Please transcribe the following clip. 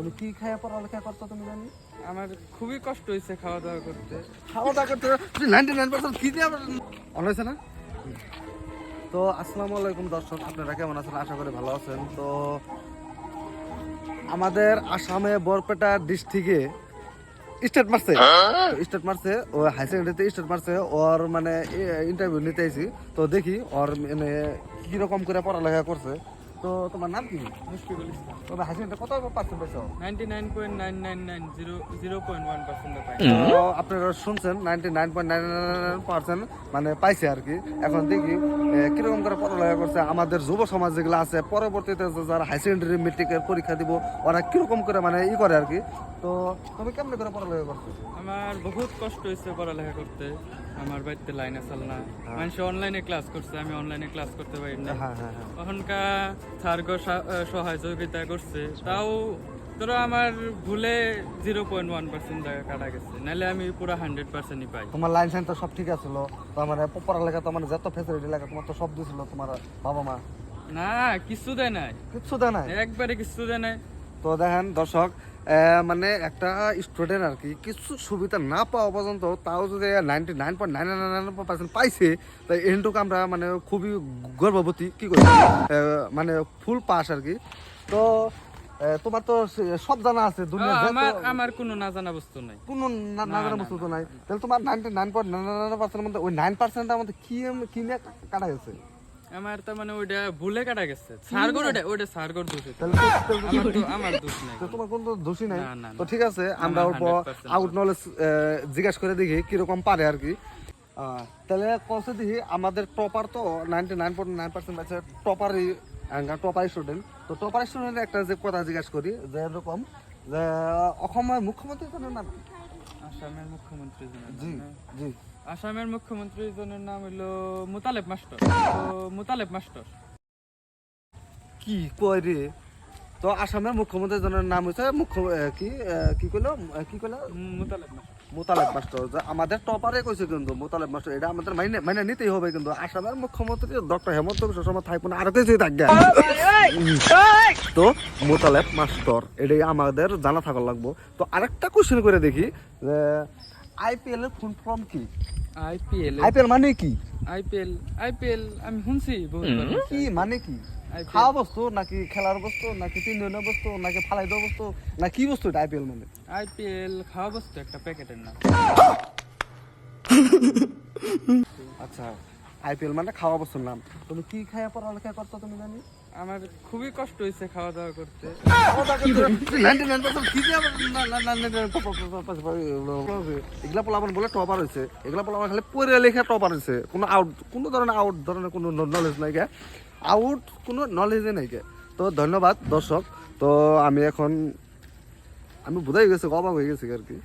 তুমি কি খাইয়া পড়ালেখা করতো তুমি জানি? আমার খুবই কষ্ট হয়েছে খাওয়া দাওয়া করতে। খাওয়া দাওয়া করতে নাইনটি নাইন পার্সেন্ট কি দিয়ে অন হয়েছে না? তো আসসালামু আলাইকুম দর্শক আপনারা কেমন আছেন? আশা করি ভালো আছেন। তো আমাদের আসামে বরপেটা ডিস্ট্রিক্টে স্টেট মারছে। স্টেট মারছে ও হাই সেকেন্ডারিতে স্টেট মারছে ওর মানে ইন্টারভিউ নিতে আইছি। তো দেখি ওর মানে কীরকম করে পড়ালেখা করছে। তো তোমার নাম কি? মুশকিল ইসলাম তুমি হাই কত পার্সেন্ট পাইছো ninety nine point nine nine nine zero zero point one percent পাই তো আপনারা শুনছেন ninety nine point nine percent মানে পাইছে আর কি। এখন দেখি কীরকম করে পড়ালেখা করছে? আমাদের যুব সমাজ যেগুলো আছে পরবর্তীতে যারা হাই সেকেন্ডারি মেট্রিকের পরীক্ষা দিব ওরা কীরকম করে মানে ই করে আর কি তো তুমি কেমন করে পড়ালেখা করছ? আমার বহুত কষ্ট হয়েছে পড়ালেখা করতে। আমার বাড়িতে লাইন আসাল না। মানুষ অনলাইনে ক্লাস করছে আমি অনলাইনে ক্লাস করতে পারি না। হ্যাঁ হ্যাঁ হ্যাঁ। ওখানকার স্যারগ সহযোগিতা করছে। তাও ধরো আমার ভুলে জিরো পয়েন্ট ওয়ান পার্সেন্ট জায়গা কাটা গেছে নাহলে আমি পুরো হান্ড্রেড পার্সেন্টই পাই। তোমার লাইন সাইন তো সব ঠিক আছিল তো মানে পড়ালেখা তো মানে যত ফেসিলিটি লাগে তোমার তো সব দিছিল তোমার বাবা মা। না কিছু দেয় নাই। কিচ্ছু দেয় নাই? একবারে কিছু দেয় নাই। তো দেখেন দর্শক মানে একটা স্টুডেন্ট আর কি কিছু সুবিধা না পাওয়া পর্যন্ত তাও যদি ninety nine point nine nine percent পাইছে তাই এটুকু আমরা মানে খুবই গর্ভবতী কি করি? মানে ফুল পাস আর কি। তো তোমার তো সব জানা আছে দুনিয়া আমার আমার কোনো না জানা বস্তু নাই। কোনো না জানা বস্তু তো নাই। তাহলে তোমার ninety nine point nine nine পার্সেন্টের মধ্যে ওই মধ্যে কি কি নিয়ে কাটা গেছে? আমার তো মানে ওইটা ভুলে কাটা গেছে। সারগর ওটা ওটা সারগর দোষ। তাহলে আমার দোষ নাই। তো তোমার কোনো দোষী নাই। তো ঠিক আছে আমরা অল্প আউট নলেজ জিজ্ঞাসা করে দেখি কীরকম পারে আর কি। তাহলে কসে দেখি আমাদের টপার তো ninety nine point nine percent আছে টপারই টপার স্টুডেন্ট তো টপার স্টুডেন্টের একটা যে কথা জিজ্ঞাসা করি যে এরকম যে অসমের মুখ্যমন্ত্রী জনের নাম আসামের মুখ্যমন্ত্রী জনের জি জি। আসামের মুখ্যমন্ত্রী জনের নাম হইল মুতালেব মাস্টার। তো মুতালেব মাস্টার। কি কয় রে? তো আসামের মুখ্যমন্ত্রী জনের নাম হচ্ছে মুখ্য কি কি কইলো? কি কইলো? মুতালেব মাস্টার। মোতালেব মাস্টার আমাদের টপারে কইছে কিন্তু মোতালেব মাস্টার এটা আমাদের মাইনে মাইনে নিতেই হবে কিন্তু। আসামের মুখ্যমন্ত্রী ডক্টর হেমন্ত বিশ্ব শর্মা থাকবে না আর কিছুই থাকবে। তো মোতালেব মাস্টার এটাই আমাদের জানা থাকা লাগবো। তো আরেকটা কোশ্চেন করে দেখি যে আইপিএল এর ফুল ফর্ম কি? আইপিএল আইপিএল মানে কি? আইপিএল আইপিএল আমি শুনছি কি মানে কি? খাওয়া বস্তু নাকি খেলার বস্তু নাকি তিন বস্তু নাকি ফালাই দেওয়া বস্তু না কি বস্তু এটা আইপিএল মানে আইপিএল খাওয়া বস্তু একটা প্যাকেটের নাম। আচ্ছা আইপিএল মানে খাওয়া বস্তুর নাম। তুমি কি খাইয়া পড়ালেখা করতো তুমি জানি? আমার খুবই কষ্ট হয়েছে খাওয়া দাওয়া করতে। এগুলা পোলাপান বলে টপার হয়েছে এগুলা পোলাপান খালি পড়ে লেখা টপার হয়েছে কোনো আউট কোনো ধরনের আউট ধরনের কোনো নলেজ নাই গে। আউট কোনো নলেজে নাইকে তো ধন্যবাদ, দর্শক। তো আমি এখন আমি বোঝাই গেছি, অবাক হয়ে গেছি আর কি।